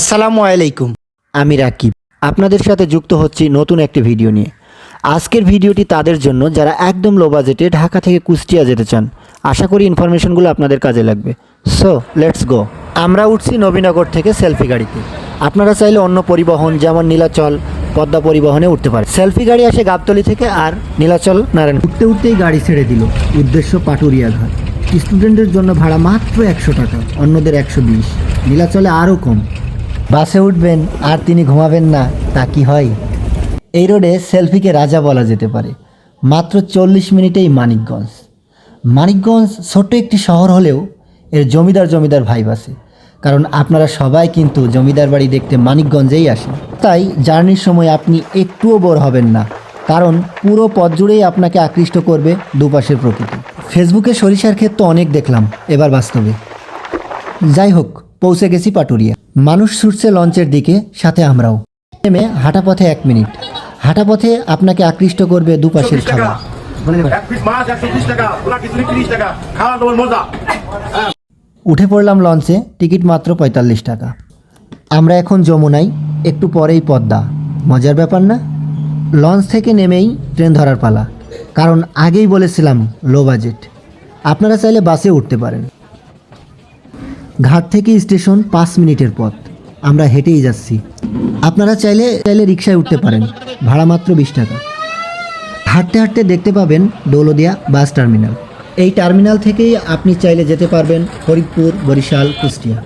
আসসালামু আলাইকুম। আমি রাকিব। আপনাদের সাথে যুক্ত হচ্ছি নতুন একটি ভিডিও নিয়ে। আজকের ভিডিওটি তাদের জন্য যারা একদম লো বাজেটে ঢাকা থেকে কুষ্টিয়া যেতে চান। আশা করি ইনফরমেশনগুলো আপনাদের কাজে লাগবে। সো লেটস গো আমরা উঠছি নবীনগর থেকে সেলফি গাড়িতে। আপনারা চাইলে অন্য পরিবহন, যেমন নীলাচল, পদ্মা পরিবহনে উঠতে পারে সেলফি গাড়ি আসে গাবতলি থেকে আর নীলাচল নারায়ণ উঠতে উঠতেই গাড়ি ছেড়ে দিল। উদ্দেশ্য পাটুরিয়া ঘাট। স্টুডেন্টের জন্য ভাড়া মাত্র একশো টাকা, অন্যদের একশো বিশ। নীলাচলে আরও কম। বাসে উঠবেন আর তিনি ঘুমাবেন না, তা কি হয়? এই রোডে সেলফিকে রাজা বলা যেতে পারে। মাত্র চল্লিশ মিনিটেই মানিকগঞ্জ। মানিকগঞ্জ ছোট্ট একটি শহর হলেও এর জমিদার জমিদার ভাইব আছে। কারণ আপনারা সবাই কিন্তু জমিদার বাড়ি দেখতে মানিকগঞ্জেই আসেন। তাই জার্নির সময় আপনি একটুও বোর হবেন না। কারণ পুরো পথ জুড়েই আপনাকে আকৃষ্ট করবে দুপাশের প্রকৃতি। ফেসবুকে সরিষার ক্ষেত তো অনেক দেখলাম, এবার বাস্তবে। যাই হোক, পৌঁছে গেছি পাটুরিয়া। মানুষ ছুটছে লঞ্চের দিকে সাথে আমরাও। নেমে হাঁটা পথে এক মিনিট। হাঁটা পথে আপনাকে আকৃষ্ট করবে দুপাশের খাবার। উঠে পড়লাম লঞ্চে টিকিট মাত্র পঁয়তাল্লিশ টাকা। আমরা এখন যমুনাই একটু পরেই পদ্মা। মজার ব্যাপার না? লঞ্চ থেকে নেমেই ট্রেন ধরার পালা। কারণ আগেই বলেছিলাম লো বাজেট আপনারা চাইলে বাসে উঠতে পারেন। ঘাট থেকে স্টেশন পাঁচ মিনিটের পথ। আমরা হেঁটেই যাচ্ছি। আপনারা চাইলে চাইলে রিক্সায় উঠতে পারেন। ভাড়া মাত্র বিশ টাকা। হাঁটতে হাঁটতে দেখতে পাবেন দৌলদিয়া বাস টার্মিনাল। এই টার্মিনাল থেকেই আপনি চাইলে যেতে পারবেন ফরিদপুর বরিশাল কুষ্টিয়া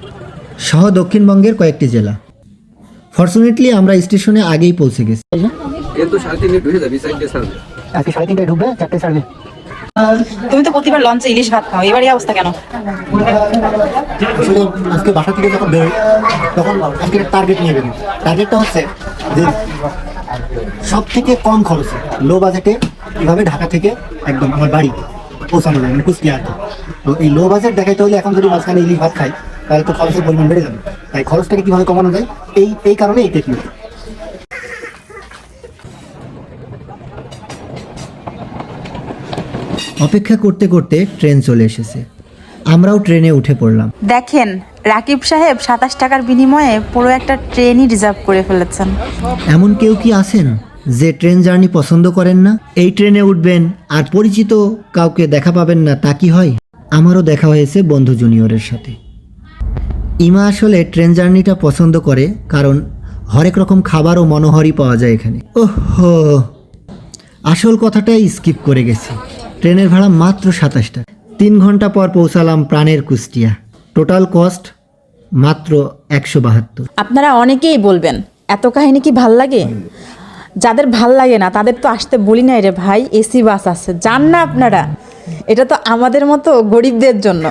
সহ দক্ষিণবঙ্গের কয়েকটি জেলা। ফর্চুনেটলি আমরা স্টেশনে আগেই পৌঁছে গেছি। কিন্তু সাড়ে তিন মিনিট ঢুকে যাবি সাইডে ছাড়বে আজকে সাড়ে তিনটায় ঢুকবে চারটে সাড়ে তুমি তো প্রতিবার লঞ্চে ইলিশ ভাত খাও, এবারই অবস্থা কেন? আজকে বাসা থেকে যখন বেরোই, তখন আজকে টার্গেট নিয়ে বেরোই। টার্গেটটা হচ্ছে যে সব থেকে কম খরচে লো বাজেটে কীভাবে ঢাকা থেকে একদম আমার বাড়ি পৌঁছানো যায় মানে কুষ্টিয়া আর তো এই লো বাজেট দেখাইতে হলে এখন যদি মাঝখানে ইলিশ ভাত খাই, তাহলে তো খরচের পরিমাণ বেড়ে যাবে। তাই খরচটাকে কীভাবে কমানো যায়, এই এই কারণে এই টেকনিক অপেক্ষা করতে করতে ট্রেন চলে এসেছে। আমরাও ট্রেনে উঠে পড়লাম। দেখেন রাকিব সাহেব সাতাশ টাকার বিনিময়ে পুরো একটা ট্রেনই রিজার্ভ করে ফেলেছেন। এমন কেউ কি আছেন যে ট্রেন জার্নি পছন্দ করেন না? এই ট্রেনে উঠবেন আর পরিচিত কাউকে দেখা পাবেন না তা কি হয়? আমারও দেখা হয়েছে বন্ধু জুনিয়রের সাথে। ইমা আসলে ট্রেন জার্নিটা পছন্দ করে কারণ হরেক রকম খাবার ও মনোহরই পাওয়া যায় এখানে। ওহো আসল কথাটাই স্কিপ করে গেছি। ট্রেনের ভাড়া মাত্র সাতাশ টাকা। তিন ঘণ্টা পর পৌঁছালাম প্রাণের কুষ্টিয়া। টোটাল কস্ট মাত্র একশো বাহাত্তর। আপনারা অনেকেই বলবেন, এত কাহিনী কি ভালো লাগে? যাদের ভালো লাগে না, তাদের তো আসতে বলি নাই রে ভাই, এসি বাস আছে, যান না আপনারা। এটা তো আমাদের মতো গরিবদের জন্য।